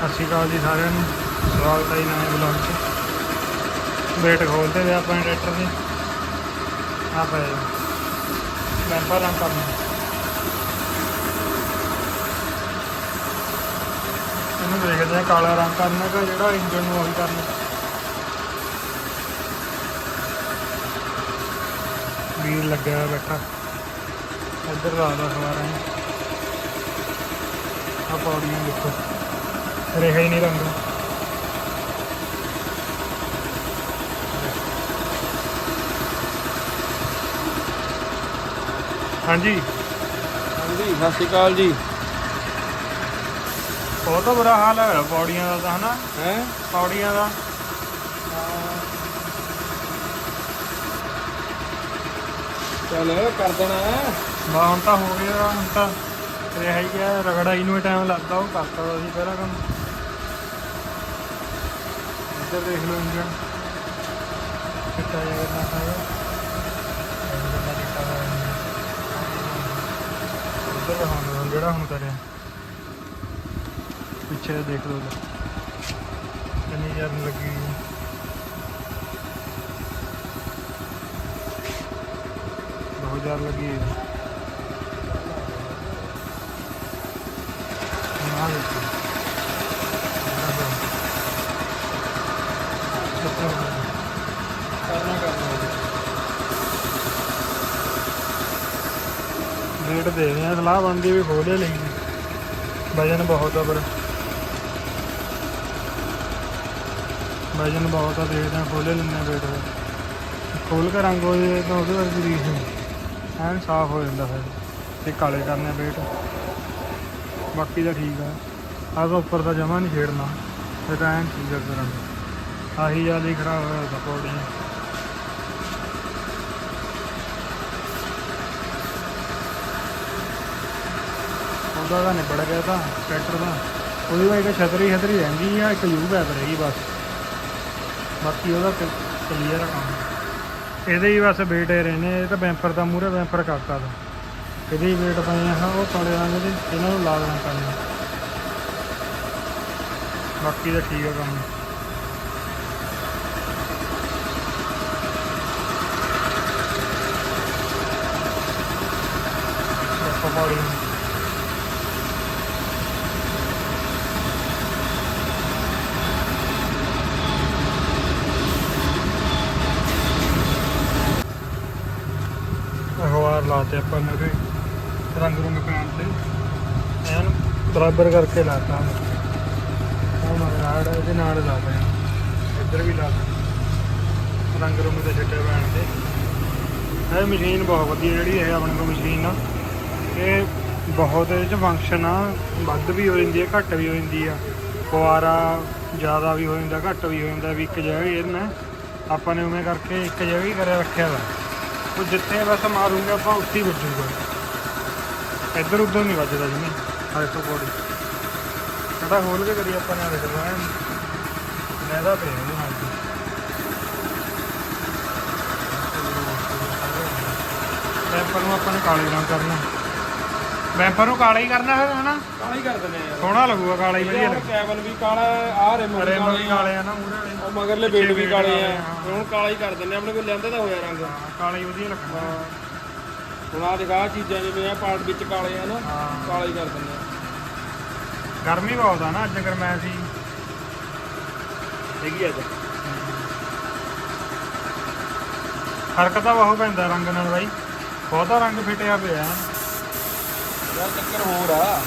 ਸਤਿ ਸ਼੍ਰੀ ਅਕਾਲ ਜੀ ਸਾਰਿਆਂ ਨੂੰ। ਸਵਾਗਤ ਹੈ ਜੀ ਨਵੇਂ ਬਲੌਗ 'ਚ। ਵੇਟ ਖੋਲਦੇ ਵੇ ਆਪਾਂ ਟਰੈਕਟਰ ਦੇ। ਆ ਪਏ ਬੈਂਪਰ ਰਾਂ ਕਰਨਾ। ਇਹਨੂੰ ਦੇਖਦੇ ਆ ਕਾਲਾ ਰੰਗ ਕਰਨਾ ਕਿ ਜਿਹੜਾ ਇੰਜਨ ਨੂੰ ਉਹੀ ਕਰਨਾ। ਵੀਰ ਲੱਗਿਆ ਬੈਠਾ। ਇੱਧਰ ਲਾਦਾ ਸਵਾਰਾਂ ਆ ਪੌੜੀਆਂ ਦੇਖੋ। ਰਿਹਾ ਹੀ ਨਹੀਂ ਰੰਗ। ਹਾਂਜੀ। ਹਾਂਜੀ ਸਤਿ ਸ਼੍ਰੀ ਅਕਾਲ ਜੀ। ਬਹੁਤ ਬੁਰਾ ਹਾਲ ਹੈ ਪੌੜੀਆਂ ਦਾ ਤਾਂ ਹਨਾ? ਹੈ? ਪੌੜੀਆਂ ਦਾ। ਚੱਲ ਕਰ ਦੇਣਾ ਬਾ ਹੁਣ ਤਾਂ ਹੋ ਗਿਆ ਹੁਣ ਤਾਂ ਰਿਹਾ ਹੀ ਗਿਆ ਰਗੜਾ ਹੀ ਨੂੰ ਟਾਈਮ ਲੱਗਦਾ ਉਹ ਕਰਤਾ ਸੀ ਪਹਿਲਾਂ ਕੰਮ। ਇੱਧਰ ਦੇਖ ਲਓ ਇੰਜਨ ਕਿੱਟਾ ਜਿਹਾ ਕਰਨਾ ਹੈ ਉੱਧਰ ਹੁਣ ਜਿਹੜਾ ਹੁਣ ਕਰਿਆ ਪਿੱਛੇ ਦੇਖ ਲਓ ਕਿੰਨੀ ਜਰਨ ਲੱਗੀ ਹੋਈ ਹੈ। ਬਹੁਤ ਜ਼ਿਆਦਾ ਲੱਗੀ ਹੋਈ ਹੈ ਆ ਦੇਖੋ ਕਰਨਾ ਕਰਨਾ ਰੇਟ ਦੇ ਰਹੇ ਆ ਸਲਾਹ ਬਣਦੀ ਵੀ ਖੋਲੇ ਲਈ ਵਜਨ ਬਹੁਤ ਆ ਪਰ। ਵਜਨ ਬਹੁਤ ਆ, ਦੇਖਦੇ ਆ ਖੋਲੇ ਲੈਣੇ ਰੇਟ। ਖੋਲ ਕੇ ਰੰਗ ਹੋ ਜੇ ਤਾਂ ਉਹਦੇ ਵਰਗੀ ਰੀਸ ਨਹੀਂ। ਐਨ ਸਾਫ਼ ਹੋ ਜਾਂਦਾ ਫਿਰ। ਤੇ ਕਾਲੇ ਕਰਨੇ ਪੇਟ ਬਾਕੀ ਤਾਂ ਠੀਕ ਆ। ਆਹ ਉੱਪਰ ਤਾਂ ਜਮਾ ਨਹੀਂ ਛੇੜਨਾ। ਇਹ ਤਾਂ ਐਨ ਠੀਕ ਆ ਕਰਨ। ਆਹੀ ਜ਼ਿਆਦਾ ਹੀ ਖਰਾਬ ਹੋਇਆ ਤਾਂ ਪੌੜੀਆਂ ਉਹਦਾ ਤਾਂ ਨਿਬੜ ਗਿਆ ਤਾਂ, ਟਰੈਕਟਰ ਦਾ। ਉਹਦੀ ਤਾਂ ਇੱਕ ਛਤਰੀ ਛਤਰੀ ਰਹਿੰਦੀ ਆ, ਇੱਕ ਯੂ ਬੈਕ ਰਹੀ ਬਸ। ਬਾਕੀ ਉਹਦਾ ਕਲੀਅਰ ਆ ਕੰਮ। ਇਹਦੇ ਹੀ ਬਸ ਵੇਟ ਰਹਿੰਦੇ ਇਹ ਤਾਂ ਬੈਂਪਰ ਦਾ ਮੂਰੇ ਬੈਂਪਰ ਕਰਤਾ ਦਾ ਇਹਦੇ ਹੀ ਵੇਟ ਪਏ ਆ, ਉਹ ਕਾਲੇ ਰੰਗ ਦੇ, ਇਹਨਾਂ ਨੂੰ ਲਾ ਰੰਗ ਕਰਨਾ। ਬਾਕੀ ਤਾਂ ਠੀਕ ਆ ਕੰਮ। ਆਪਾਂ ਪੌੜੀ ਅਖਬਾਰ ਲਾਤੇ ਆਪਾਂ ਨੇ ਰੰਗ ਰੰਗ ਪੈਣ ਤੇ। ਐਨ ਬਰਾਬਰ ਕਰਕੇ ਲਾਤਾ। ਉਹ ਮਗਰਾੜ ਇਹਦੇ ਨਾਲ ਲਾ ਪਿਆ ਇੱਧਰ ਵੀ ਲਾ ਦਿੱਤਾ ਰੰਗ ਰੰਗ ਦੇ ਛਿੱਟੇ ਪੈਣ ਤੇ। ਇਹ ਮਸ਼ੀਨ ਬਹੁਤ ਵਧੀਆ ਜਿਹੜੀ ਹੈ ਆਪਣੇ ਕੋਲ ਮਸ਼ੀਨ ਆ। ਇਹ ਬਹੁਤ ਇਹਦੇ ਚ ਫੰਕਸ਼ਨ ਆ, ਵੱਧ ਵੀ ਹੋ ਜਾਂਦੀ ਹੈ ਘੱਟ ਵੀ ਹੋ ਜਾਂਦੀ ਆ। ਕੁਆਰਾ ਜ਼ਿਆਦਾ ਵੀ ਹੋ ਜਾਂਦਾ, ਘੱਟ ਵੀ ਹੋ ਜਾਂਦਾ, ਵੀ ਇੱਕ ਜਗ੍ਹਾ ਹੀ ਇਹਨਾਂ ਆਪਾਂ ਨੇ ਉਵੇਂ ਕਰਕੇ ਇੱਕ ਜਗ੍ਹਾ ਹੀ ਕਰਿਆ ਰੱਖਿਆ ਵਾ। ਉਹ ਜਿੱਥੇ ਬਸ ਮਾਰੂਗਾ, ਆਪਾਂ ਉੱਥੇ ਹੀ ਵੱਜੂਗਾ। ਇੱਧਰ ਉੱਧਰ ਨਹੀਂ ਵੱਜਦਾ ਜਿਵੇਂ ਹਾਏ ਤੋਂ ਬੋੜੀ ਕਦਾ ਖੋਲ ਕੇ ਕਰੀ ਆਪਾਂ ਨੇ ਆ ਦੇਖੋ ਐਨ। ਲੈਦਾ ਤੇ ਇਹਦੇ ਨਾਲ ਦੀ। ਨੂੰ ਆਪਾਂ ਨੇ ਕਾਲੇ ਰੰਗ ਕਰਨਾ। ਵੈਪਰ ਨੂੰ ਕਾਲਾ ਹੀ ਕਰਨਾ ਹੈ ਹਨਾ? ਕਾਲਾ ਹੀ ਕਰ ਦਿੰਦੇ ਆ ਯਾਰ। ਸੋਹਣਾ ਲੱਗੂਗਾ ਕਾਲਾ ਹੀ ਵਧੀਆ ਲੱਗੂ। ਕੈਬਨ ਵੀ ਕਾਲਾ ਆ ਰਿਮ ਵੀ ਕਾਲੇ ਵੀ ਆ। ਕਾਲੇ ਆ ਨਾ ਮੂਹਰੇ ਵਾਲੇ। ਉਹ ਮਗਰਲੇ ਬੇਟ ਵੀ ਕਾਲੇ ਆ। ਹੁਣ ਕਾਲਾ ਹੀ ਕਰ ਦਿੰਦੇ ਆਪਣੇ ਕੋਲ ਲਿਆਂਦਾ ਤਾਂ ਹੋਇਆ ਰੰਗ। ਕਾਲਾ ਹੀ ਵਧੀਆ ਲੱਗੂਗਾ ਹੁਣ ਆ ਦਿਖਾ ਚੀਜ਼ਾਂ ਜਿਵੇਂ ਆ ਪਾਰਟ ਵਿੱਚ ਕਾਲੇ ਆ ਨਾ ਕਾਲਾ ਹੀ ਕਰ ਦਿੰਦੇ ਆ। ਗਰਮੀ ਬਹੁਤ ਆ ਨਾ ਅੱਜ ਗਰਮੈਸ਼ ਸੀ। ਹੈਗੀ ਅੱਜ। ਫ਼ਰਕ ਤਾਂ ਬਹੁਤ ਪੈਂਦਾ ਰੰਗ ਨਾਲ ਬਾਈ। ਬਹੁਤਾ ਰੰਗ ਫਿੱਟਿਆ ਪਿਆ। ਯਾਰ ਚੱਕਰ ਹੋਰ ਆ।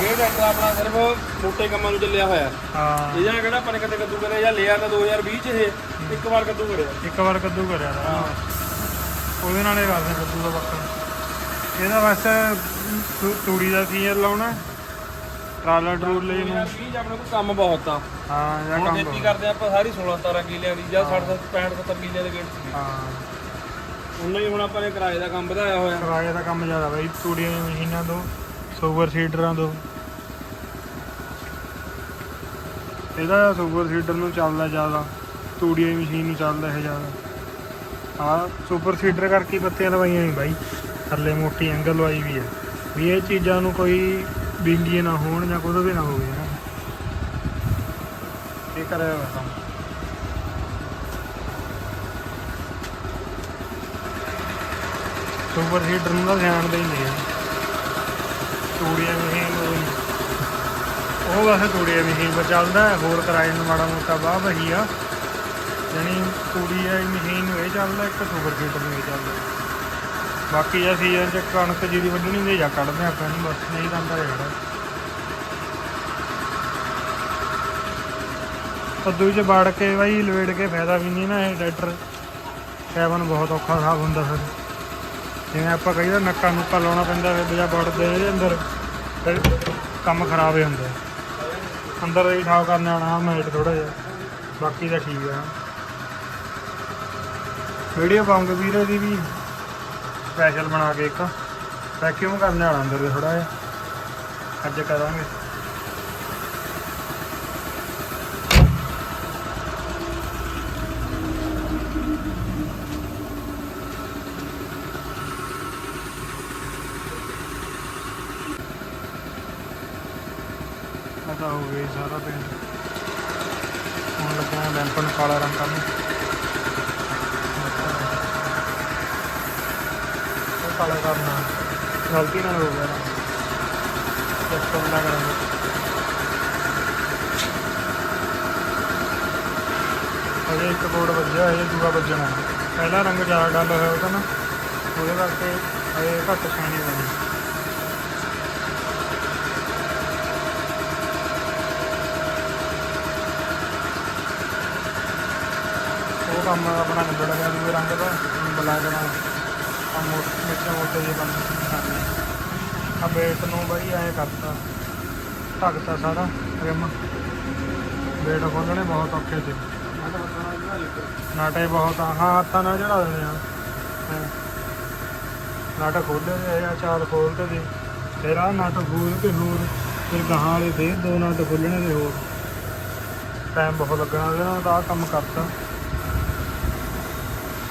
ਇਹ ਟਰੈਕਟਰ ਆਪਣਾ ਸਿਰਫ ਮੋਟੇ ਕੰਮਾਂ ਨੂੰ ਚੱਲਿਆ ਹੋਇਆ। ਹਾਂ। ਇਹ ਜਾਂ ਕਿਹੜਾ ਆਪਾਂ ਨੇ ਕਦੇ ਕੱਦੂ ਕਰਿਆ ਜਾਂ ਲਿਆ ਤਾਂ 2020 ਚ ਇਹ ਇੱਕ ਵਾਰ ਕੱਦੂ ਕਰਿਆ। ਇੱਕ ਵਾਰ ਕੱਦੂ ਕਰਿਆ ਦਾ ਉਹਦੇ ਨਾਲ ਹੀ ਕਰਦੇ ਕੱਦੂ ਦਾ ਬੱਕਰ ਇਹਦਾ ਬਸ ਤੂੜੀ ਦਾ ਸੀਰ ਲਾਉਣਾ? ਟਰਾਲਾ ਟਰੂਲ ਲਈ ਨੂੰ 2020 ਚ ਆਪਣੇ ਕੋਲ ਕੰਮ ਬਹੁਤ ਆ। ਹਾਂ ਇਹਦਾ ਹੁਣ ਕੰਮ ਖੇਤੀ। ਕਰਦੇ ਆਪਾਂ ਸਾਰੀ 16 17 ਕਿੱਲਿਆਂ ਦੀ ਜਾਂ 60 65 70 ਕਿੱਲਿਆਂ ਦੇ ਸੀ ਹਾਂ। ਉਹਨਾਂ ਹੀ ਹੁਣ ਆਪਾਂ ਨੇ ਕਿਰਾਏ ਦਾ ਕੰਮ ਵਧਾਇਆ ਹੋਇਆ। ਕਿਰਾਏ ਦਾ ਕੰਮ ਜ਼ਿਆਦਾ ਬਾਈ, ਤੂੜੀਆਂ ਦੀਆਂ ਮਸ਼ੀਨਾਂ ਤੋਂ ਸੁਪਰ ਸੀਡਰਾਂ ਤੋਂ। ਇਹਦਾ ਸੁਪਰ ਸੀਡਰ ਨੂੰ ਚੱਲਦਾ ਜ਼ਿਆਦਾ, ਤੂੜੀਆਂ ਦੀ ਮਸ਼ੀਨ ਨੂੰ ਚੱਲਦਾ ਇਹ ਜ਼ਿਆਦਾ। ਆ ਸੁਪਰ ਸੀਡਰ ਕਰਕੇ ਪੱਤੀਆਂ ਲਵਾਈਆਂ ਨਹੀਂ ਬਾਈ, ਥੱਲੇ ਮੋਟੀ ਐਂਗਲ ਲਵਾਈ ਵੀ ਹੈ ਵੀ ਇਹ ਚੀਜ਼ਾਂ ਨੂੰ ਕੋਈ ਬਿੰਗੀ ਨਾ ਹੋਣ ਜਾਂ ਕੁਝ ਵੀ ਨਾ ਹੋਵੇ। ਇਹ ਕਰਿਆ ਹੋਇਆ ਕੰਮ। ਸੁਪਰ ਹੀਟਰ ਨੂੰ ਤਾਂ ਧਿਆਨ ਦੇ ਹੀ ਨਹੀਂ ਆ। ਤੂੜੀਆਂ ਮਸ਼ੀਨ ਉਹ- ਉਹ ਵੈਸੇ ਤੂੜੀਆਂ ਮਸ਼ੀਨ ਪਰ ਚੱਲਦਾ ਹੋਰ ਕਿਰਾਏ ਨੂੰ ਮਾੜਾ ਮੋਟਾ ਬਾਹ ਬਹੀ ਆ। ਜਾਣੀ ਤੂੜੀ ਵਾਲੀ ਮਸ਼ੀਨ ਨੂੰ ਇਹ ਚੱਲਦਾ, ਇੱਕ ਸੁਪਰ ਹੀਟਰ ਨੂੰ ਇਹ ਚੱਲਦਾ। ਬਾਕੀ ਆ ਸੀਜ਼ਨ ਚ ਕਣਕ ਜਿਹੜੀ ਵੱਢਣੀ ਹੁੰਦੀ ਜਾਂ ਕੱਢਦੇ ਆਪਾਂ ਨਹੀਂ ਬਸ ਨਹੀਂ ਦੰਦਾ ਜਿਹੜਾ ਕੱਦੂ ਚ ਵੜ ਕੇ ਬਾਈ, ਲਵੇੜ ਕੇ ਫਾਇਦਾ ਵੀ ਨਹੀਂ ਨਾ ਇਹ ਟਰੈਕਟਰ। ਕੈਬਨ ਬਹੁਤ ਔਖਾ ਸਾਫ਼ ਹੁੰਦਾ ਫਿਰ। ਜਿਵੇਂ ਆਪਾਂ ਕਹੀ ਨੱਕਾ ਨੁੱਕਾ ਲਾਉਣਾ ਪੈਂਦਾ ਫਿਰ ਬਜਾ ਵੜਦੇ ਇਹਦੇ ਅੰਦਰ, ਫਿਰ ਕੰਮ ਖਰਾਬ ਹੀ ਹੁੰਦਾ। ਅੰਦਰ ਹੀ ਠਾਕ ਕਰਨ ਆਉਣਾ ਮੈਟ ਥੋੜਾ ਜਿਹਾ। ਬਾਕੀ ਤਾਂ ਠੀਕ ਆ। ਵੀਡੀਓ ਪਾਉਂਗੇ ਵੀਰੇ ਦੀ ਵੀ। ਸਪੈਸ਼ਲ ਬਣਾ ਕੇ ਇੱਕ। ਵੈਕਿਊਮ ਕਰਨ ਵਾਲਾ ਅੰਦਰ ਦੇ ਥੋੜਾ ਜਿਹਾ। ਅੱਜ ਕਰਾਂਗੇ ਪਤਾ ਹੋ ਗਿਆ ਜੀ ਸਾਰਾ ਪਿੰਡ। ਹੁਣ ਲੱਗਾ ਲੈਂਪ ਨੂੰ ਕਾਲਾ ਰੰਗ ਕਰਨ ਉਹ ਕਾਲਾ ਕਰਨਾ ਗਲਤੀ ਨਾਲ ਹੋ ਗਿਆ। ਸਿਸਟਮ ਨਾ ਕਰਾਂਗੇ। ਅਜੇ ਇੱਕ ਬੋਰਡ ਵੱਜਿਆ ਹਜੇ ਦੂਆ ਵੱਜਣਾ ਪਹਿਲਾ ਰੰਗ ਜ਼ਿਆਦਾ ਡਲ ਹੋਇਆ ਉਹਦਾ ਨਾ, ਉਹਦੇ ਕਰਕੇ ਹਜੇ ਘੱਟ ਸ਼ਾਈਨੀ ਬਣੀ। ਕੰਮ ਆਪਣਾ ਨਿਬੜ ਗਿਆ ਦੂਏ ਰੰਗ ਦਾ ਬਲਾ ਦੇਣਾ ਆ ਮੋਟੇ ਮੋਟੇ ਮੋਟੇ ਜਿਹੇ ਕੰਮ ਕਰਨੇ ਆ। ਬੇਟ ਨੂੰ ਬਈ ਐਂ ਕਰਤਾ, ਢੱਕਤਾ ਸਾਰਾ ਰਿਮ ਬੇਟ ਖੋਲਣੇ ਬਹੁਤ ਔਖੇ ਸੀ। ਨਾਟੇ ਬਹੁਤ ਆ, ਹਾਂ, ਹੱਥਾਂ ਨਾਲ ਚੜਾ ਦੇਣੇ ਆ। ਹੈਂ। ਨਟ ਖੋਲੇ ਆ ਚਾਲ ਖੋਲਦੇ ਦੇ ਫਿਰ ਆ ਨਟ ਖੋਲ ਕੇ ਹੋਰ, ਫਿਰ ਗਾਹਾਂ ਵਾਲੇ ਫੇਰ ਦੋ ਨਟ ਖੋਲਣੇ ਦੇ ਹੋਰ। ਟਾਈਮ ਬਹੁਤ ਲੱਗਣਾ, ਉਹਦੇ ਨਾਲ ਤਾਂ ਆਹ ਕੰਮ ਕਰਤਾ।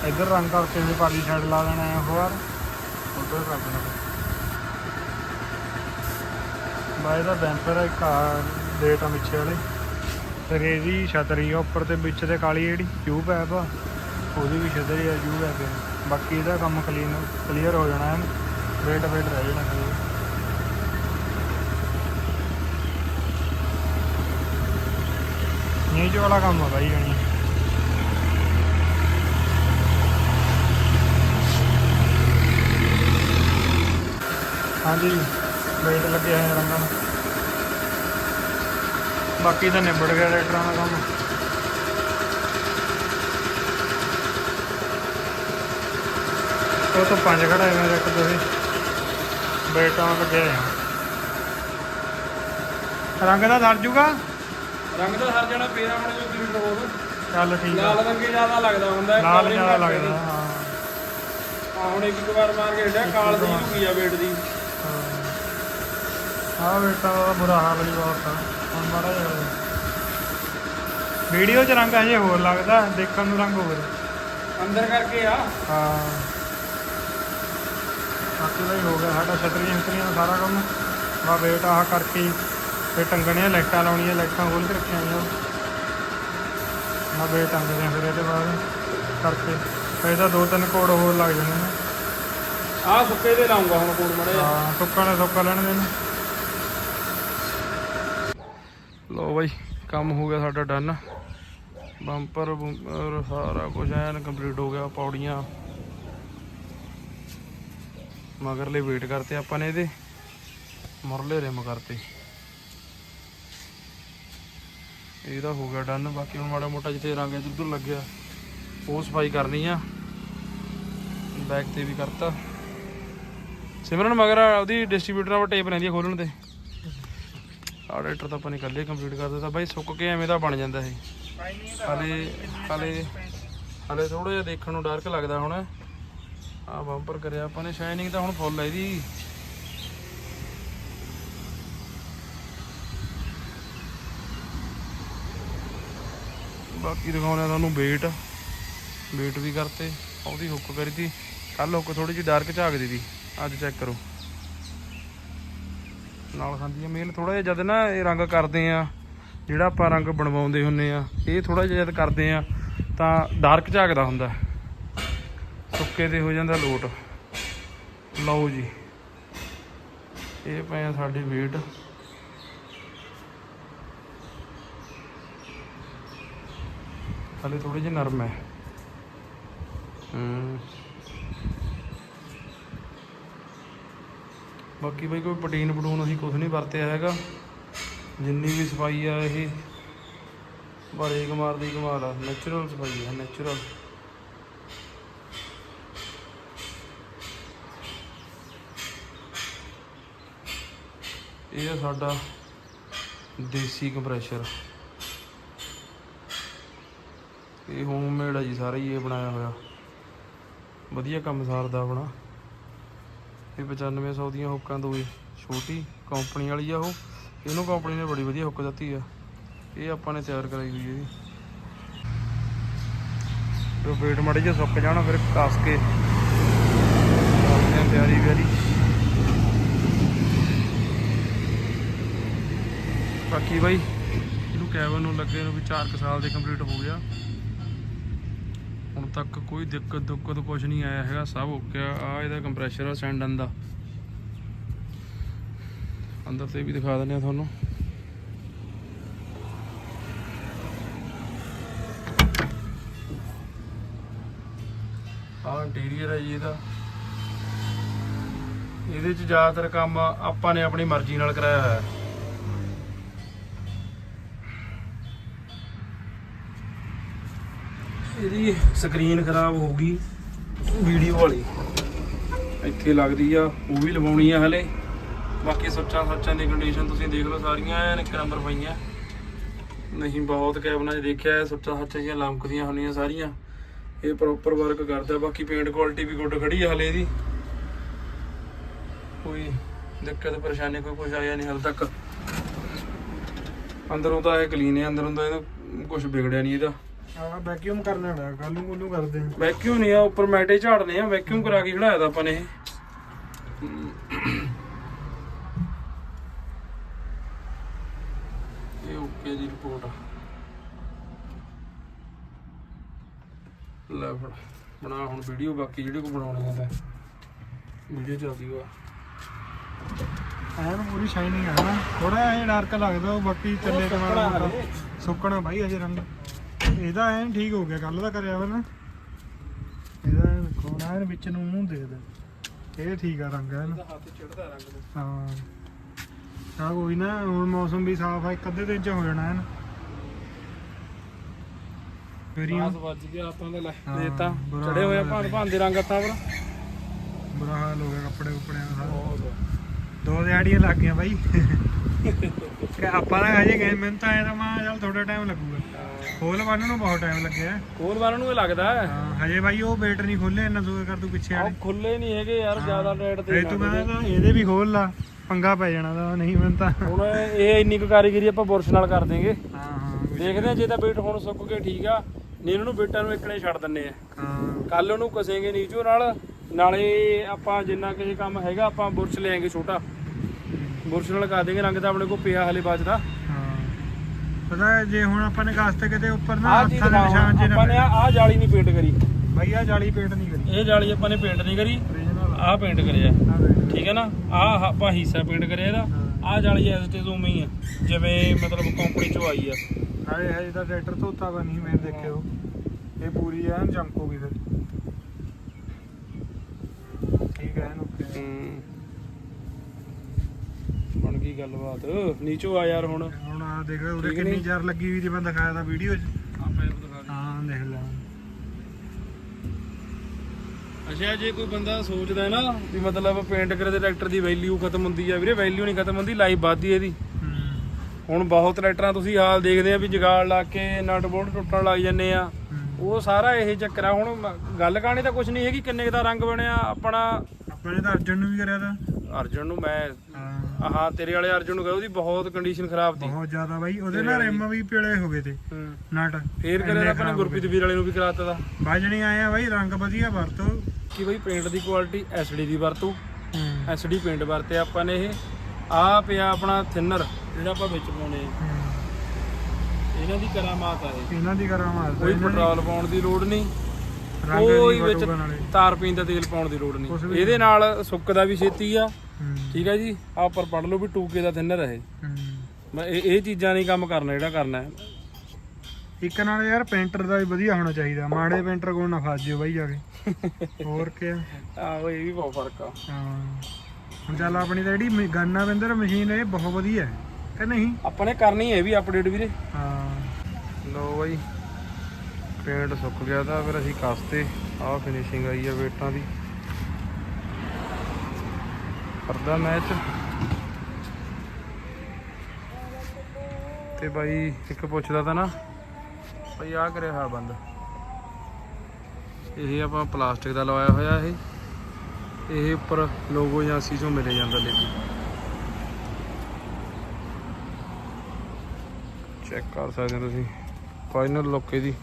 ਇੱਧਰ ਰੰਗ ਕਰਕੇ ਵੀ ਪਾਲੀ ਸਾਈਡ ਲਾ ਦੇਣਾ ਹੈ ਹੋਰ ਉੱਧਰ ਕਰ ਦੇਣਾ। ਬਾਈ ਦਾ ਬੈਂਪਰ ਇੱਕ ਆ ਡੇਟ ਆ ਪਿੱਛੇ ਵਾਲੇ। ਫਿਰ ਇਹਦੀ ਛਤਰੀ ਆ, ਉੱਪਰ ਤੇ ਵਿੱਚ ਤੇ ਕਾਲੀ ਜਿਹੜੀ ਜੂ ਪੈਪ ਆ ਉਹਦੀ ਵੀ ਛਤਰੀ ਆ ਜੂ ਪੈਪ ਆ। ਬਾਕੀ ਇਹਦਾ ਕੰਮ ਕਲੀਨ ਕਲੀਅਰ ਹੋ ਜਾਣਾ ਹੈ ਵੇਟ ਵੇਟ ਰਹਿ ਜਾਣਾ ਖਾਲੀ। ਨੀਚ ਵਾਲਾ ਕੰਮ ਆ ਬਾਈ ਜਣੀ। ਹਾਂਜੀ। ਵੇਟ ਲੱਗੇ ਹੋਏ ਆ ਰੰਗਾਂ ਨੂੰ ਬਾਕੀ ਤਾਂ ਨਿਬੜ ਗਿਆ ਟਰੈਕਟਰਾਂ ਦਾ ਕੰਮ। ਉਹ ਤਾਂ ਪੰਜ ਖੜਾ ਹੈ ਮੇਰੇ ਇੱਕ ਤੁਸੀਂ। ਬੇਟਾਂ ਲੱਗੇ ਆ। ਰੰਗ ਦਾ ਸਰ ਜੂਗਾ? ਰੰਗ ਦਾ ਸਰ ਜਾਣਾ ਪੇਰਾ ਹੁਣ ਜੋ ਕਿਲੋਮੀਟਰ ਹੋਰ ਚੱਲ ਠੀਕ ਆ। ਲਾਲ ਰੰਗੇ ਜ਼ਿਆਦਾ ਲੱਗਦਾ ਹੁੰਦਾ ਹੈ, ਲਾਲ ਜ਼ਿਆਦਾ ਲੱਗਦਾ। ਹਾਂ। ਹਾਂ ਹੁਣ ਇੱਕ ਇੱਕ ਵਾਰ ਮਾਰ ਕੇ ਹਟਿਆ ਕਾਲ ਦੀ ਝੁਕੀ ਆ ਵੇਟ ਦੀ। ਹਾਂ ਬੇਟਾ ਦਾ ਬੁਰਾ ਹਾਲ ਹੀ ਬਹੁਤ ਆ। ਹੁਣ ਮਾੜਾ ਜਿਹਾ ਵੀਡੀਓ 'ਚ ਰੰਗ ਹਜੇ ਹੋਰ ਲੱਗਦਾ ਦੇਖਣ ਨੂੰ ਰੰਗ ਹੋਰ। ਅੰਦਰ ਕਰਕੇ ਆ? ਹਾਂ। ਬਾਕੀ ਬਈ ਹੋ ਗਿਆ ਸਾਡਾ ਛਤਰੀਆਂ ਛਤਰੀਆਂ ਦਾ ਸਾਰਾ ਕੰਮ। ਬਾ ਵੇਟ ਆਹ ਕਰਕੇ ਫਿਰ ਟੰਗਣੇ ਆ, ਲਾਈਟਾਂ ਲਾਉਣੀਆਂ ਲਾਈਟਾਂ ਖੋਲ ਕੇ ਰੱਖੀਆਂ ਨਾ ਵੇਟ ਟੰਗਦੇ ਆ ਫਿਰ ਇਹਦੇ ਬਾਅਦ ਕਰਕੇ। ਫਿਰ ਤਾਂ ਦੋ ਤਿੰਨ ਕੋਡ ਹੋਰ ਲੱਗ ਜਾਣੇ ਨੇ। ਆਹ ਸੁੱਕੇ ਦੇ ਲਾਉਂਗਾ ਹੁਣ ਕੋੜ ਮੜੇ ਹਾਂ ਸੁੱਕਾ ਨੇ ਸੁੱਕਾ ਲੈਣ ਦੇ ਨੇ। ਲੋ ਬਾਈ, ਕੰਮ ਹੋ ਗਿਆ ਸਾਡਾ ਡਨ ਬੰਪਰ ਬੁੰਪਰ ਸਾਰਾ ਕੁਝ ਐਨ ਕੰਪਲੀਟ ਹੋ ਗਿਆ, ਪੌੜੀਆਂ। ਮਗਰਲੇ ਵੇਟ ਕਰਤੇ ਆਪਾਂ ਨੇ ਇਹਦੇ। ਮੁਰਲੇ ਰਿਮ ਕਰਤੇ। ਇਹਦਾ ਹੋ ਗਿਆ ਡਨ ਬਾਕੀ ਹੁਣ ਮਾੜਾ ਮੋਟਾ ਜਿੱਥੇ ਰੰਗ ਇੱਧਰ ਲੱਗਿਆ, ਉਹ ਸਫ਼ਾਈ ਕਰਨੀ ਆ। ਬੈਕ ਤੇ ਵੀ ਕਰਤਾ। ਸਿਮਰਨ, ਮਗਰ ਉਹਦੀ ਡਿਸਟ੍ਰੀਬਿਊਟਰ ਨਾਲ ਟੇਪ ਰਹਿੰਦੀ ਹੈ ਖੋਲਣ ਤੇ। ਆਰਡਰ ਤਾਂ ਆਪਾਂ ਨੇ ਇਕੱਲੇ ਕੰਪਲੀਟ ਕਰ ਦਿੱਤਾ। ਬਾਈ, ਸੁੱਕ ਕੇ ਐਵੇਂ ਦਾ ਬਣ ਜਾਂਦਾ ਇਹ। ਹਲੇ ਹਲੇ ਹਲੇ ਥੋੜਾ ਜਿਹਾ ਦੇਖਣ ਨੂੰ ਡਾਰਕ ਲੱਗਦਾ ਹੁਣ। ਆ ਬੰਪਰ ਕਰਿਆ ਆਪਾਂ ਨੇ ਸ਼ਾਈਨਿੰਗ ਤਾਂ ਹੁਣ ਫੁੱਲ ਹੈ ਇਹਦੀ। ਬਾਕੀ ਦਿਖਾਉਣਾ ਤੁਹਾਨੂੰ ਵੇਟ ਵੇਟ ਵੀ ਕਰਤੇ, ਉਹਦੀ ਹੁੱਕ ਕਰੀ ਤੀ। ਕੱਲ ਹੁੱਕ ਥੋੜੀ ਜਿਹੀ ਡਾਰਕ ਝਾਕਦੀ ਤੀ। ਅੱਜ ਚੈੱਕ ਕਰੋ। ਨਾਲ ਖਾਂਦੀ ਆ। ਮੇਲ ਥੋੜਾ ਜਿਹਾ ਜਦ ਨਾ ਇਹ ਰੰਗ ਕਰਦੇ ਆ, ਜਿਹੜਾ ਆਪਾਂ ਰੰਗ ਬਣਵਾਉਂਦੇ ਹੁੰਨੇ ਆ, ਇਹ ਥੋੜਾ ਜਿਹਾ ਜਦ ਕਰਦੇ ਆ, ਤਾਂ ਡਾਰਕ ਝਾਕਦਾ ਹੁੰਦਾ। ਸੁੱਕੇ ਤੇ ਹੋ ਜਾਂਦਾ ਲੋਟ। ਲਓ ਜੀ। ਇਹ ਪਏ ਆ ਸਾਡੇ ਵੇਟ ਹਲੇ ਥੋੜੇ ਜਿਹੇ ਨਰਮ ਹੈ। ਹੂੰ। ਬਾਕੀ ਬਈ ਕੋਈ ਪ੍ਰੋਟੀਨ ਪਟੂਨ ਅਸੀਂ ਕੁਝ ਨਹੀਂ ਵਰਤਿਆ ਹੈਗਾ। ਜਿੰਨੀ ਵੀ ਸਫ਼ਾਈ ਆ ਇਹ ਬਾਰੇ ਕਮਾਰ ਦੀ ਕਮਾਲ ਆ। ਨੈਚੁਰਲ ਸਫ਼ਾਈ ਆ ਨੈਚੁਰਲ ਇਹ ਆ ਸਾਡਾ ਦੇਸੀ ਕੰਪਰੈਸ਼ਰ ਇਹ ਹੋਮਮੇਡ ਆ ਜੀ, ਸਾਰਾ ਹੀ ਇਹ ਬਣਾਇਆ ਹੋਇਆ। ਵਧੀਆ ਕੰਮ ਸਾਰਦਾ ਆਪਣਾ। ਇਹ 9500 ਦੀਆਂ ਹੁੱਕਾਂ ਦੋ ਛੋਟੀ ਕੰਪਨੀ ਵਾਲੀ ਆ ਉਹ। ਇਹਨੂੰ ਕੰਪਨੀ ਨੇ ਬੜੀ ਵਧੀਆ ਹੁੱਕ ਦਿੱਤੀ ਆ। ਇਹ ਆਪਾਂ ਨੇ ਤਿਆਰ ਕਰਾਈ ਹੋਈ ਹੈ ਤੇ ਵੇਟ ਮੜੇ ਜੇ ਸੁੱਕ ਜਾਣਾ ਫਿਰ ਕੱਸ ਕੇ। ਕਰਦੇ ਪਿਆਰੀ ਪਿਆਰੀ ਬਾਕੀ ਬਾਈ, ਇਹਨੂੰ ਕੈਬਨ ਨੂੰ ਲੱਗੇ ਨੂੰ ਵੀ 4 ਸਾਲ ਦੇ ਕੰਪਲੀਟ ਹੋ ਗਿਆ। ਹੁਣ ਤੱਕ ਕੋਈ ਦਿੱਕਤ ਦੁੱਕਤ ਕੁਝ ਨਹੀਂ ਆਇਆ ਹੈਗਾ, ਸਭ ਓਕੇ ਆ। ਆਹ ਇਹਦਾ ਕੰਪਰੈਸ਼ਰ ਆ ਸੈਂਡਨ ਦਾ ਅੰਦਰ ਤੇ ਵੀ ਦਿਖਾ ਦਿੰਦੇ ਆ ਤੁਹਾਨੂੰ। ਆਹ ਇੰਟੀਰੀਅਰ ਹੈ ਜੀ ਇਹਦਾ। ਇਹਦੇ ਚ ਜ਼ਿਆਦਾਤਰ ਕੰਮ ਆਪਾਂ ਨੇ ਆਪਣੀ ਮਰਜ਼ੀ ਨਾਲ ਕਰਾਇਆ ਹੋਇਆ। ਹੈ ਇਹਦੀ ਸਕਰੀਨ ਖਰਾਬ ਹੋ ਗਈ ਵੀਡੀਓ ਵਾਲੀ। ਇੱਥੇ ਲੱਗਦੀ ਆ, ਉਹ ਵੀ ਲਵਾਉਣੀ ਆ ਹਲੇ। ਬਾਕੀ ਸੱਚਾਂ ਸੱਚਾਂ ਦੀ ਕੰਡੀਸ਼ਨ ਤੁਸੀਂ ਦੇਖ ਲਓ ਸਾਰੀਆਂ, ਐਨ ਇੱਕ ਨੰਬਰ ਪਈਆਂ। ਨਹੀਂ, ਬਹੁਤ ਕੈਬਨਾਂ 'ਚ ਦੇਖਿਆ, ਸੱਚਾ ਸੱਚਾਂ ਸੱਚਾਂ ਜਿਹੀਆਂ ਲਮਕਦੀਆਂ ਹੁੰਦੀਆਂ ਸਾਰੀਆਂ। ਇਹ ਪ੍ਰੋਪਰ ਵਰਕ ਕਰਦਾ, ਬਾਕੀ ਪੇਂਟ ਕੁਆਲਿਟੀ ਵੀ ਗੁੱਡ ਖੜੀ ਆ ਹਲੇ ਇਹਦੀ। ਕੋਈ ਦਿੱਕਤ, ਪਰੇਸ਼ਾਨੀ, ਕੋਈ ਕੁਝ ਆਇਆ ਨਹੀਂ ਹਲ ਤੱਕ। ਅੰਦਰੋਂ ਤਾਂ ਇਹ ਕਲੀਨ ਹੈ, ਅੰਦਰੋਂ ਤਾਂ ਇਹਦਾ ਕੁਝ ਵਿਗੜਿਆ ਨਹੀਂ ਇਹਦਾ। ਆ ਵੈਕਿਊਮ ਕਰਨਾ ਹੁੰਦਾ ਕੱਲੂ ਕੁੱਲੂ ਕਰਦੇ ਆ। ਵੈਕਿਊਮ ਨਹੀਂ ਆ ਉੱਪਰ ਮੈਟੇ ਝਾੜਨੇ ਆ ਵੈਕਿਊਮ ਕਰਾ ਕੇ ਖੜਾਇਆ ਤਾਂ ਆਪਾਂ ਨੇ ਇਹ। ਇਹ ਓਕੇ ਦੀ ਰਿਪੋਰਟ ਲੈ ਫੜ ਬਣਾ ਹੁਣ ਵੀਡੀਓ ਬਾਕੀ ਜਿਹੜੇ ਕੋ ਬਣਾਉਣੀ ਆ ਤਾਂ। ਵੀਡੀਓ ਚੱਲਦੀ ਵਾ ਐਨ ਪੂਰੀ ਸ਼ਾਈਨਿੰਗ ਆ ਨਾ ਥੋੜਾ ਜਿਹਾ ਡਾਰਕ ਲੱਗਦਾ ਉਹ ਬਾਕੀ ਚੱਲੇ ਤੇ ਮਾੜਾ ਮੋਟਾ ਸੁੱਕਣਾ ਬਾਈ ਅਜੇ ਰੰਗ। ਇਹਦਾ ਐਨ ਠੀਕ ਹੋ ਗਿਆ ਕੱਲ ਦਾ ਕਰਿਆ ਵਾ ਨਾ। ਇਹਦਾ ਐਨ ਨਾ ਐਨ ਵਿੱਚ ਨੂੰ ਮੂੰਹ ਦੇਖਦਾ ਇਹ ਠੀਕ ਆ ਰੰਗ ਐਨ। ਹੱਥ ਚੜਦਾ ਰੰਗ ਨੂੰ ਹਾਂ। ਆ ਕੋਈ ਨਾ ਹੁਣ ਮੌਸਮ ਵੀ ਸਾਫ਼ ਆ ਇੱਕ ਅੱਧੇ ਦਿਨ ਚ ਹੋ ਜਾਣਾ ਐਨ। ਰਾਤ ਵੱਜ ਗਿਆ ਆਪਾਂ ਤਾਂ ਲੈ ਹਾਂ, ਦੇਤਾ। ਬੁਰਾ ਚੜੇ ਹੋਏ ਹਾਲ ਭਾਂ ਦੇ ਰੰਗ ਹੱਥਾਂ ਪਰ। ਬੁਰਾ ਹਾਲ ਹੋ ਗਿਆ ਕੱਪੜੇ ਕੁਪੜਿਆਂ ਦਾ ਸਾਰਾ। ਦੋ ਦਿਹਾੜੀਆਂ ਲੱਗ ਗਈਆਂ ਬਾਈ। ਕਿ ਆਪਾਂ ਤਾਂ ਹਜੇ ਗਏ ਮੈਨੂੰ ਤਾਂ ਐਂ ਤਾਂ ਮੈਂ ਚੱਲ ਥੋੜਾ ਟਾਈਮ ਲੱਗੂਗਾ। ਖੋਲ ਬੰਨ ਨੂੰ ਬਹੁਤ ਟਾਈਮ ਲੱਗਿਆ। ਕੋਲ ਵਾਲਾਂ ਨੂੰ ਇਹ ਲੱਗਦਾ ਹੈ। ਹਾਂ ਹਜੇ ਬਾਈ ਉਹ ਵੇਟ ਨਹੀਂ ਖੋਲੇ ਇੰਨਾ ਦੂਰ ਕਰ ਤੂੰ ਪਿੱਛੇ ਆਹ ਆੜੇ ਖੁੱਲੇ ਨਹੀਂ ਹੈਗੇ ਯਾਰ ਜ਼ਿਆਦਾ ਰੇਟ ਤੇ ਤੂੰ ਕਹਿੰਦਾ ਇਹਦੇ ਵੀ ਖੋਲ ਲਾ ਪੰਗਾ ਪੈ ਜਾਣਾ ਦਾ ਨਹੀਂ ਮੈਨੂੰ ਤਾਂ। ਹੁਣ ਇਹ ਇੰਨੀ ਕੁ ਕਾਰੀਗਰੀ ਆਪਾਂ ਬੁਰਸ਼ ਨਾਲ ਕਰ ਦੇਂਗੇ। ਹਾਂ ਹਾਂ ਦੇਖਦੇ ਆ ਜੇ ਤਾਂ ਬੀਟ ਹੁਣ ਸੁੱਕ ਕੇ ਠੀਕ ਆ। ਨਹੀਂ ਇਹਨਾਂ ਨੂੰ ਬੀਟਾਂ ਨੂੰ ਇਕਣੇ ਛੱਡ ਦਿੰਨੇ ਆ। ਹਾਂ। ਕੱਲ ਉਹਨੂੰ ਕਸੇਂਗੇ ਨੀਚੋ ਨਾਲ ਨਾਲੇ ਆਪਾਂ ਜਿੰਨਾ ਕਿਸੇ ਕੰਮ ਹੈਗਾ ਆਪਾਂ ਬੁਰਸ਼ ਲੈਾਂਗੇ ਛੋਟਾ। ਬੁਰਸ਼ ਨਾਲ ਕਰ ਦੇਂਗੇ ਰੰਗ ਤਾਂ ਆਪਣੇ ਕੋਲ ਪਿਆ ਹਲੇ ਬਚਦਾ ਹਾਂ। ਪਤਾ ਹੈ, ਜੇ ਹੁਣ ਆਪਾਂ ਨੇ ਗਾਸ ਤੇ ਕਿਤੇ ਉੱਪਰ ਨਾ ਆਹ ਚੀਜ਼ ਹੱਥਾਂ ਦੇ ਨਿਸ਼ਾਨ ਜੇ ਨਾ ਆਪਾਂ ਨੇ ਆਹ ਜਾਲੀ ਨਹੀਂ ਪੇਂਟ ਕਰੀ। ਆ ਜਾਲੀ ਪੇਂਟ ਨਹੀਂ ਕਰੀ। ਇਹ ਜਾਲੀ ਆਪਾਂ ਨੇ ਪੇਂਟ ਨਹੀਂ ਕਰੀ। ਓਰੀਜਨਲ ਆਹ ਪੇਂਟ ਕਰਿਆ। ਠੀਕ ਹੈ ਨਾ? ਆਹ ਆਪਾਂ ਹਿੱਸਾ ਪੇਂਟ ਕਰਿਆ ਇਹਦਾ। ਆਹ ਜਾਲੀ ਐਸ ਤੇ ਉਵੇਂ ਹੀ ਆ। ਜਿਵੇਂ ਮਤਲਬ ਕੰਪਨੀ ਚੋਂ ਆਈ ਆ। ਨਾਲੇ ਹਜੇ ਤਾਂ ਟਰੈਕਟਰ ਧੋਤਾ ਵਾ ਨਹੀਂ ਮੈਂ ਦੇਖਿਓ। ਇਹ ਪੂਰੀ ਐਨ ਚਮਕੂਗੀ ਫਿਰ। ਠੀਕ ਹੈ ਹੂੰ। ਗਈ ਗੱਲਬਾਤ। ਨੀਚੋ ਆ ਯਾਰ ਹੁਣ। ਹੁਣ ਆ ਦੇਖ ਉਰੇ ਠੀਕ ਕਿੰਨੀ? ਜ਼ਰ ਲੱਗੀ ਹੋਈ ਦੀ ਮੈਂ ਦਿਖਾਇਆ ਤਾਂ ਵੀਡੀਓ 'ਚ। ਆ ਪੈਪ ਦਿਖਾ ਹਾਂ ਦੇਖ ਲੈ। ਅੱਛਾ ਜੇ ਕੋਈ ਬੰਦਾ ਸੋਚਦਾ ਹੈ ਨਾ ਵੀ ਮਤਲਬ ਪੇਂਟ ਕਰੇ ਦੇ ਟਰੈਕਟਰ ਦੀ ਵੈਲਿਊ ਖਤਮ ਹੁੰਦੀ ਆ ਵੀਰੇ ਵੈਲਿਊ ਨਹੀਂ ਖਤਮ ਹੁੰਦੀ ਲਾਈਫ ਵੱਧਦੀ ਇਹਦੀ। ਹੁਣ ਬਹੁਤ ਟਰੈਕਟਰਾਂ ਤੁਸੀਂ ਹਾਲ ਦੇਖਦੇ ਆ ਵੀ ਜਗਾੜ ਲਾ ਕੇ ਨਟ ਬੋਲਟ ਟੁੱਟਣ ਲੱਗ ਜੰਨੇ ਆ। ਉਹ ਸਾਰਾ ਇਹ ਚੱਕਰ ਆ। ਹੁਣ ਮ- ਗੱਲ ਕਹਾਣੀ ਤਾਂ ਕੁਝ ਨਹੀਂ ਹੈਗੀ ਕਿੰਨੇ ਕੁ ਦਾ ਰੰਗ ਬਣਿਆ ਆਪਣਾ? ਆਪਾਂ ਨੇ ਤਾਂ ਅਰਜਨ ਨੂੰ ਵੀ ਕਰਿਆ ਤਾਂ। ਅਰਜਨ ਨੂੰ ਮੈਂ ਹਾਂ ਆਹ ਤੇਰੇ ਵਾਲੇ ਅਰਜਨ ਨੂੰ ਕਹੇ ਉਹਦੀ ਬਹੁਤ ਕੰਡੀਸ਼ਨ ਖਰਾਬ ਸੀ। ਬਹੁਤ ਜ਼ਿਆਦਾ ਬਾਈ ਉਹਦੇ ਨਾਲ ਰਿਮ ਵੀ ਪੀਲੇ ਹੋ ਗਏ ਤੇ ਨਟ। ਫੇਰ ਕਰੇ ਆਪਣੇ ਗੁਰਪ੍ਰੀਤ ਵੀਰ ਵਾਲੇ ਨੂੰ ਵੀ ਕਰਾਤਾ ਦਾ ਬਾਜਣੀ ਆਏ ਆ ਬਾਈ ਰੰਗ ਵਧੀਆ ਵਰਤੋ। ਕਿ ਬਈ ਪੇਂਟ ਦੀ ਕੁਆਲਿਟੀ ਐਸਡੀ ਦੀ ਵਰਤੋ। ਐਸਡੀ ਪੇਂਟ ਵਰਤੇ ਆਪਾਂ ਨੇ ਇਹ। ਆ ਪਿਆ ਆਪਣਾ ਥਿਨਰ ਜਿਹੜਾ ਆਪਾਂ ਵਿੱਚ ਪਾਉਣੇ ਆ। ਇਹਨਾਂ ਦੀ ਕਰਾਮਾਤ ਆ ਇਹ। ਇਹਨਾਂ ਦੀ ਕਰਾਂ ਮਾਰਦਾ ਕੋਈ ਪੈਟਰੋਲ ਪਾਉਣ ਦੀ ਲੋੜ ਨਹੀਂ। ਰੰਗ ਕੋਈ ਵਿੱਚ ਵਟੂਗਾ ਨਾਲੇ। ਤਾਰ ਪੀਣ ਦਾ ਤੇਲ ਪਾਉਣ ਦੀ ਲੋੜ ਨਹੀਂ। ਇਹਦੇ ਨਾਲ ਸੁੱਕਦਾ ਵੀ ਛੇਤੀ ਆ। ਠੀਕ ਹੈ ਜੀ? ਆ ਉੱਪਰ ਪੜ ਲਓ ਵੀ ਟੂਕੇ ਦਾ ਥਿਨਰ ਹੈ। ਮੈਂ ਇਹ ਇਹ ਚੀਜ਼ਾਂ ਨਹੀਂ ਕੰਮ ਕਰਨਾ ਜਿਹੜਾ ਕਰਨਾ ਹੈ। ਇੱਕ ਨਾਲ ਯਾਰ ਪੇਂਟਰ ਦਾ ਵੀ ਵਧੀਆ ਹੋਣਾ ਚਾਹੀਦਾ। ਮਾੜੇ ਪੇਂਟਰ ਕੋਲ ਨਾ ਫਸ ਜਿਓ ਬਾਈ ਜਾ ਕੇ। ਹੋਰ ਕੀ ਆ ਆਹੋ ਇਹ ਵੀ ਬਹੁਤ ਫ਼ਰਕ ਆ। ਹਾਂ। ਹੁਣ ਚੱਲ ਆਪਣੀ ਤਾਂ ਜਿਹੜੀ ਗੰਨਾ ਬਿੰਦਰ ਮਸ਼ੀਨ ਇਹ ਬਹੁਤ ਵਧੀਆ ਹੈ। ਕਿ ਨਹੀਂ? ਆਪਾਂ ਨੇ ਕਰਨੀ ਹੈ ਵੀ ਅਪਡੇਟ ਵੀਰੇ। ਹਾਂ। ਲੋ ਬਾਈ। ਪੇਂਟ ਸੁੱਕ ਗਿਆ ਤਾਂ ਫਿਰ ਅਸੀਂ ਕਸਤੇ ਆਹ ਫਿਨਿਸ਼ਿੰਗ ਆਈ ਆ ਵੇਟਾਂ ਦੀ। ਕਰਦਾ ਮੈਚ ਤੇ ਬਾਈ ਇੱਕ ਪੁੱਛਦਾ ਤਾਂ ਨਾ ਭਾਈ ਆ ਕਰਿਆ ਹੋਇਆ ਬੰਦ। ਇਹ ਆਪਾਂ ਪਲਾਸਟਿਕ ਦਾ ਲਵਾਇਆ ਹੋਇਆ ਇਹ। ਇਹ ਉੱਪਰ ਲੋਗੋ ਜਾਂ ਸੀ ਚੋਂ ਮਿਲੇ ਜਾਂਦਾ ਲੇਕਿਨ ਚੈੱਕ ਕਰ ਸਕਦੇ ਹੋ ਤੁਸੀਂ। ਫਾਈਨਲ ਲੁੱਕ ਇਹਦੀ।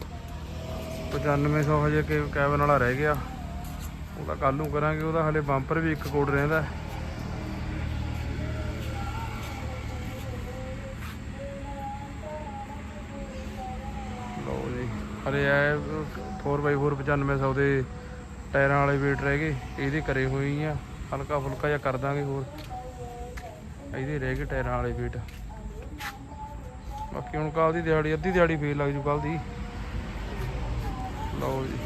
9500 ਹਜੇ ਕਿ ਕੈਬਨ ਵਾਲਾ ਰਹਿ ਗਿਆ। ਉਹਦਾ ਕੱਲ ਨੂੰ ਕਰਾਂਗੇ, ਉਹਦਾ ਹਲੇ ਬੰਪਰ ਵੀ ਇੱਕ ਕੋਟ ਰਹਿੰਦਾ ਹੈ। ਲਓ ਜੀ, ਹਲੇ ਇਹ 4x4 9500 ਦੇ ਟਾਇਰਾਂ ਵਾਲੇ ਵੇਟ ਰਹਿ ਗਏ, ਇਹਦੇ ਕਰੇ ਹੋਈ ਆ, ਹਲਕਾ ਫੁਲਕਾ ਜਿਹਾ ਕਰ ਦਾਂਗੇ ਹੋਰ। ਇਹਦੇ ਰਹਿ ਗਏ ਟਾਇਰਾਂ ਵਾਲੇ ਵੇਟ ਬਾਕੀ ਹੁਣ ਕੱਲ ਦੀ ਦਿਹਾੜੀ, ਅੱਧੀ ਦਿਹਾੜੀ ਫੇਰ ਲੱਗ ਜੂ ਕੱਲ ਦੀ। ਲਓ ਜੀ।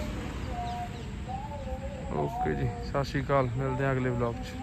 ਓਕੇ ਜੀ ਸਤਿ ਸ਼੍ਰੀ ਅਕਾਲ ਮਿਲਦੇ ਹਾਂ ਅਗਲੇ ਵਲੌਗ 'ਚ।